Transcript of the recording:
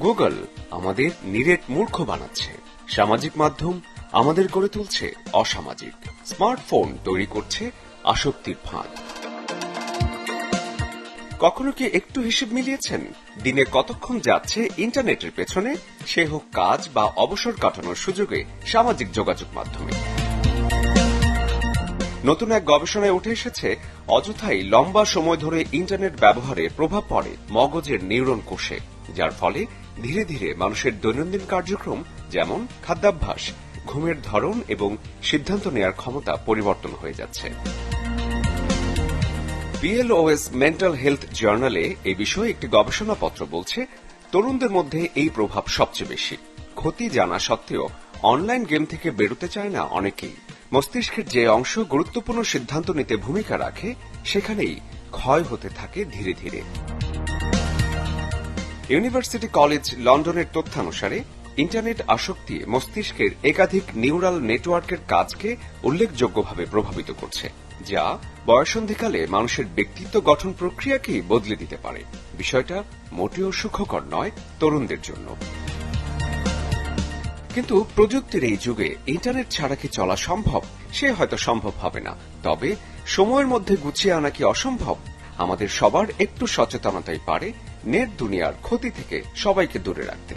Google আমাদের নিরেট মূর্খ বানাচ্ছে। সামাজিক মাধ্যম আমাদের করে তুলছে অসামাজিক। স্মার্টফোন তৈরি করছে আসক্তির ফাঁদ। কখনো কি একটু হিসেব মিলিয়েছেন? দিনে কতক্ষণ যাচ্ছে ইন্টারনেটের পেছনে? সে হোক কাজ বা অবসর কাটানোর সুযোগে সামাজিক যোগাযোগ মাধ্যমে। নতুন এক গবেষণায় উঠে এসেছে, অযথাই লম্বা সময় ধরে ইন্টারনেট ব্যবহারে প্রভাব পড়ে মগজের নিউরন কোষে, যার ফলে ধীরে ধীরে মানুষের দৈনন্দিন কার্যক্রম, যেমন খাদ্যাভ্যাস, ঘুমের ধরন এবং সিদ্ধান্ত নেয়ার ক্ষমতা পরিবর্তন হয়ে যাচ্ছে। বিএলওএস মেন্টাল হেলথ জার্নালে এই বিষয়ে একটি গবেষণাপত্র বলছে, তরুণদের মধ্যে এই প্রভাব সবচেয়ে বেশি। ক্ষতি জানা সত্ত্বেও অনলাইন গেম থেকে বেরোতে চায় না অনেকেই। মস্তিষ্কের যে অংশ গুরুত্বপূর্ণ সিদ্ধান্ত নিতে ভূমিকা রাখে, সেখানেই ক্ষয় হতে থাকে ধীরে ধীরে। ইউনিভার্সিটি কলেজ লন্ডনের তথ্যানুসারে, ইন্টারনেট আসক্তি মস্তিষ্কের একাধিক নিউরাল নেটওয়ার্কের কাজকে উল্লেখযোগ্যভাবে প্রভাবিত করছে, যা বয়সন্ধিকালে মানুষের ব্যক্তিত্ব গঠন প্রক্রিয়াকেই বদলে দিতে পারে। বিষয়টা মোটেও সুখকর নয় তরুণদের জন্য। কিন্তু প্রযুক্তির এই যুগে ইন্টারনেট ছাড়া কি চলা সম্ভব, সে হয়তো সম্ভব হবে না। তবে, সময়ের মধ্যে গুছিয়ে আনা কি অসম্ভব, আমাদের সবার একটু সচেতনতাই পারে নেট দুনিয়ার ক্ষতি থেকে সবাইকে দূরে রাখতে।